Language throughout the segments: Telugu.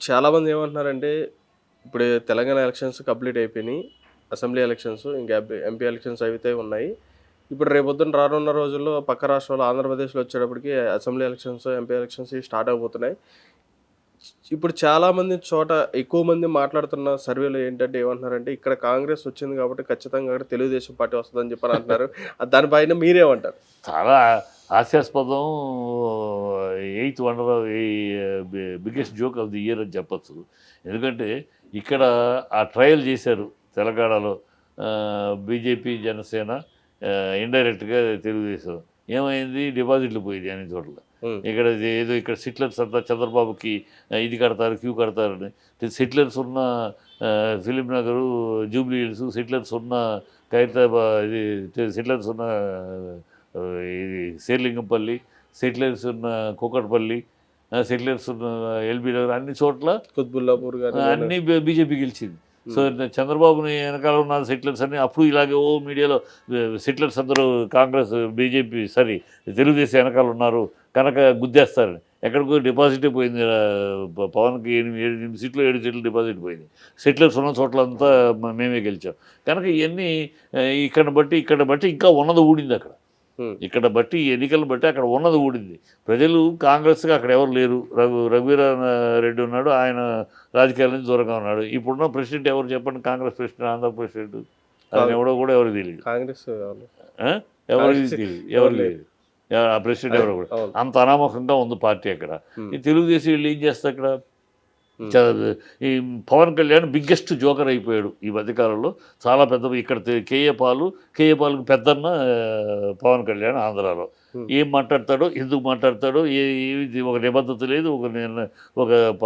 చాలామంది ఏమంటున్నారంటే ఇప్పుడు తెలంగాణ ఎలక్షన్స్ కంప్లీట్ అయిపోయినాయి అసెంబ్లీ ఎలక్షన్స్ ఇంకా ఎంపీ ఎలక్షన్స్ అయితే ఉన్నాయి. ఇప్పుడు రేపొద్దున రానున్న రోజుల్లో పక్క రాష్ట్రాలు ఆంధ్రప్రదేశ్లో వచ్చేటప్పటికి assembly elections MP elections start అయిపోతున్నాయి ఇప్పుడు చాలామంది చోట ఎక్కువ మంది మాట్లాడుతున్న సర్వేలో ఏంటంటే ఏమంటున్నారంటే ఇక్కడ కాంగ్రెస్ వచ్చింది కాబట్టి ఖచ్చితంగా అక్కడ తెలుగుదేశం పార్టీ వస్తుందని చెప్పని అంటున్నారు. దానిపైన మీరేమంటారు? చాలా హాస్యాస్పదం. Eighth wonder biggest joke of the year అని చెప్పచ్చు. ఎందుకంటే ఇక్కడ ఆ ట్రయల్ చేశారు తెలంగాణలో బీజేపీ జనసేన ఇండైరెక్ట్గా తెలుగుదేశం. ఏమైంది? డిపాజిట్లు పోయింది అన్ని చోట్ల. ఇక్కడ ఏదో ఇక్కడ సిట్లర్స్ అంతా చంద్రబాబుకి ఇది కడతారు క్యూ కడతారని. సిట్లర్స్ ఉన్న film Nagar Jubilee Hills settlers ఉన్న ఖైరతాబాద్ ఇది సిట్లర్స్ ఉన్న ఇది శేర్లింగంపల్లి సెటిలర్స్ ఉన్న కూకట్పల్లి సెటిలర్స్ ఉన్న ఎల్బీ నగర్ అన్ని చోట్ల కుత్బుల్లాపూర్ అన్ని బీజేపీ గెలిచింది. సో చంద్రబాబుని వెనకాల ఉన్న సెటిలర్స్ అని అప్పుడు ఇలాగే ఓ మీడియాలో సెటిలర్స్ అందరూ కాంగ్రెస్ బీజేపీ సారీ తెలుగుదేశం వెనకాల ఉన్నారు. కనుక గుద్దేస్తారని ఎక్కడికో డిపాజిట్ పోయింది పవన్కి ఎనిమిది ఏడు ఎనిమిది సీట్లు ఏడు సీట్లు డిపాజిట్ పోయింది. సెటిలర్స్ ఉన్న చోట్లంతా మేమే గెలిచాం. కనుక ఇవన్నీ ఇక్కడ బట్టి ఇక్కడ బట్టి ఇంకా ఉన్నది ఊడింది అక్కడ. ఇక్కడ బట్టి ఎన్నికలు బట్టి అక్కడ ఉన్నది ఊడింది. ప్రజలు కాంగ్రెస్గా అక్కడ ఎవరు లేరు. రఘు రఘువీర రెడ్డి ఉన్నాడు ఆయన రాజకీయాల నుంచి దూరంగా ఉన్నాడు. ఇప్పుడున్న ప్రెసిడెంట్ ఎవరు చెప్పండి? Congress president Andhra president? ఆయన ఎవడో కూడా ఎవరికి తెలియదు. కాంగ్రెస్? ఎవరికి తెలియదు. ఎవరు లేదు ఆ ప్రెసిడెంట్ ఎవరు కూడా. అంత అనామకంగా ఉంది పార్టీ అక్కడ. ఈ తెలుగుదేశం వీళ్ళు ఏం చేస్తారు అక్కడ? ఈ పవన్ కళ్యాణ్ బిగ్గెస్ట్ జోకర్ అయిపోయాడు ఈ మధ్యకాలంలో. చాలా పెద్ద ఇక్కడ కేఏ పాలు కేఏ పాలకు పెద్దన్న పవన్ కళ్యాణ్ ఆంధ్రాలో. ఏం మాట్లాడతాడో ఎందుకు మాట్లాడతాడో ఏ ఒక నిబద్ధత లేదు ఒక ఒక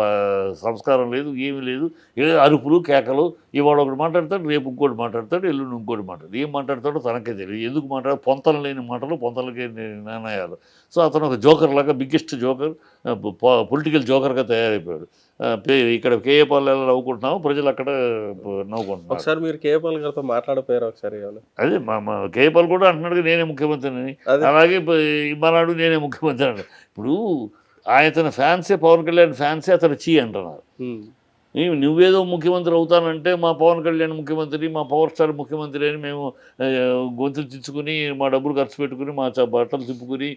సంస్కారం లేదు ఏమీ లేదు. ఏ అరుపులు కేకలు ఇవాళ ఒకటి మాట్లాడతాడు రేపు ఇంకోటి మాట్లాడతాడు ఎల్లుండి ఇంకోటి మాట్లాడతాడు. ఏం మాట్లాడతాడో తనకే తెలియదు. ఎందుకు మాట్లాడ పొంతలు లేని మాటలు పొంతలకి నిర్ణయాలు. సో అతను ఒక జోకర్ లాగా బిగ్గెస్ట్ జోకర్ పొలిటికల్ జోకర్గా తయారైపోయాడు. ఇక్కడ కేఏ పాలు ఎలా నవ్వుకుంటున్నాము ప్రజలు అక్కడ నవ్వుకుంటున్నారు. ఒకసారి మీరు కేపాల్ గారితో మాట్లాడిపోయారు ఒకసారి? అదే మా మా కేఏ పాల్ కూడా అంటున్నాడు నేనే ముఖ్యమంత్రిని. అలాగే ఇమ్మనాడు నేనే ముఖ్యమంత్రి అన్నాడు. ఇప్పుడు ఆయన ఫ్యాన్సే పవన్ కళ్యాణ్ ఫ్యాన్సే అతను చీ అంటున్నారు. ఉమ్, "నీవు- నువ్వేదో ముఖ్యమంత్రి అవుతానంటే మా పవన్ కళ్యాణ్ ముఖ్యమంత్రి మా పవర్ స్టార్ ముఖ్యమంత్రి అని మేము గొంతులు తెచ్చుకుని మా డబ్బులు ఖర్చు పెట్టుకుని మా బట్టలు తిప్పుకుని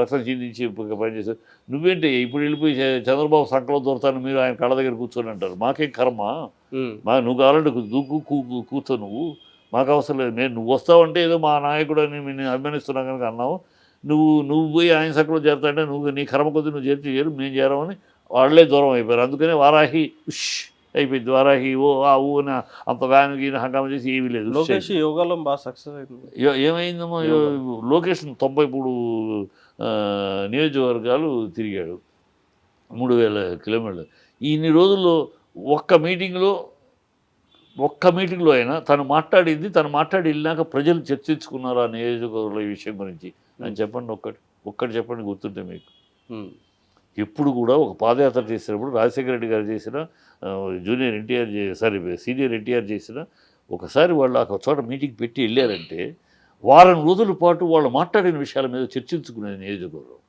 రక్తం చిందించి ప- పనిచేసారు నువ్వేంటి ఇప్పుడు వెళ్ళిపోయి చంద్రబాబు సంకలం దొరుకుతాను మీరు ఆయన కళ్ళ దగ్గర కూర్చొని అంటారు. మాకేం కర్మ? మా నువ్వు కావాలంటే దూకు కూర్చో నువ్వు. మాకు అవసరం లేదు. నేను నువ్వు వస్తావంటే ఏదో మా నాయకుడు అని నేను అభిమానిస్తున్నా కనుక అన్నావు. నువ్వు నువ్వు పోయి ఆయన సక్కలో చేరుతాంటే నువ్వు నీ కర్మ కొద్ది నువ్వు చేర్చి చేరు మేము చేరమని వాళ్ళే దూరం అయిపోయారు. అందుకనే వారాహి ఉష్ అయిపోయింది. వారాహి ఓ ఆ ఊ అని అంత వ్యాన్ గీన హంగామా చేసి ఏమీ లేదు. లోకేష్ యోగాలో బాగా సక్సెస్ అయింది. ఏమైందమ్మా? లోకేష్ తొంభై మూడు నియోజకవర్గాలు తిరిగాడు. మూడు వేల కిలోమీటర్లు. ఇన్ని రోజుల్లో ఒక్క మీటింగ్లో ఒక్క మీటింగ్లో అయినా తను మాట్లాడింది తను మాట్లాడి వెళ్ళినాక ప్రజలు చర్చించుకున్నారు ఆ నియోజకవర్గంలో ఈ విషయం గురించి. అని చెప్పండి ఒక్కటి ఒక్కటి చెప్పండి గుర్తుంటే మీకు. ఎప్పుడు కూడా ఒక పాదయాత్ర చేసినప్పుడు రాజశేఖర రెడ్డి గారు చేసిన junior NTR sorry senior NTR చేసిన ఒకసారి వాళ్ళు ఒక చోట మీటింగ్ పెట్టి వెళ్ళారంటే వారం రోజుల పాటు వాళ్ళు మాట్లాడిన విషయాల మీద చర్చించుకునేది నియోజకవర్గం.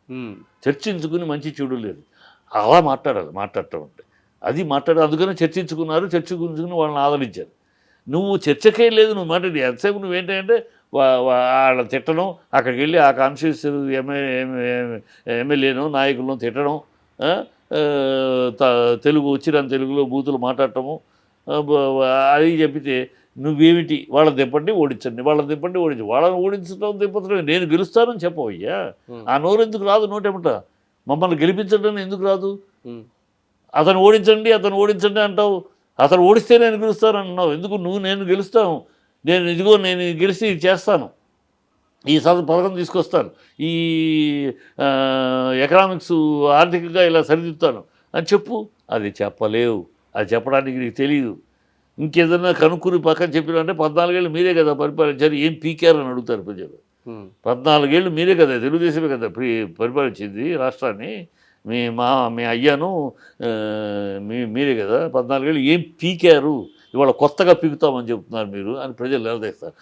చర్చించుకుని మంచి చెడు లేదు. అలా మాట్లాడాలి మాట్లాడటం అంటే. అది మాట్లాడాలి అందుకనే చర్చించుకున్నారు చర్చించుకుని వాళ్ళని ఆదరించారు. నువ్వు చర్చకే లేదు నువ్వు మాట్లాడి ఎంతసేపు నువ్వేంటంటే వాళ్ళ తిట్టడం అక్కడికి వెళ్ళి ఆ కాన్స్టిట్యూన్స్ ఎమ్మెల్యే ఎమ్మెల్యేను నాయకులను తిట్టడం తెలుగు వచ్చిన తెలుగులో బూతులు మాట్లాడటము అది చెప్పితే నువ్వేమిటి? వాళ్ళని దింపండి ఓడించండి. వాళ్ళని దింపండి ఓడించండి. వాళ్ళని ఓడించడం దింపడం నేను గెలుస్తానని చెప్పవయ్యా. ఆ నోరు ఎందుకు రాదు నోటెమట మమ్మల్ని గెలిపించడం ఎందుకు రాదు? అతను ఓడించండి అతను ఓడించండి అంటావు. అతను ఓడిస్తే నేను గెలుస్తాను అంటున్నావు ఎందుకు? నువ్వు నేను గెలుస్తాను. నేను ఇదిగో నేను గెలిచి చేస్తాను. ఈ సద పథకం తీసుకొస్తాను. ఈ ఎకనామిక్స్ ఆర్థికంగా ఇలా సరిదిద్దుతాను అని చెప్పు. అది చెప్పలేవు. అది చెప్పడానికి నీకు తెలియదు ఇంకేదన్నా కనుక్కుని పక్కన చెప్పినంటే పద్నాలుగేళ్ళు మీరే కదా పరిపాలించారు. ఏం పీకారు అని అడుగుతారు ప్రజలు. పద్నాలుగేళ్ళు మీరే కదా తెలుగుదేశమే కదా ప్రి పరిపాలించింది రాష్ట్రాన్ని. మీ మా మీ అయ్యాను మీ మీరే కదా పద్నాలుగేళ్ళు ఏం పీకారు? ఇవాళ కొత్తగా పీకుతామని చెప్తున్నారు మీరు అని ప్రజలు నిలదీస్తారు.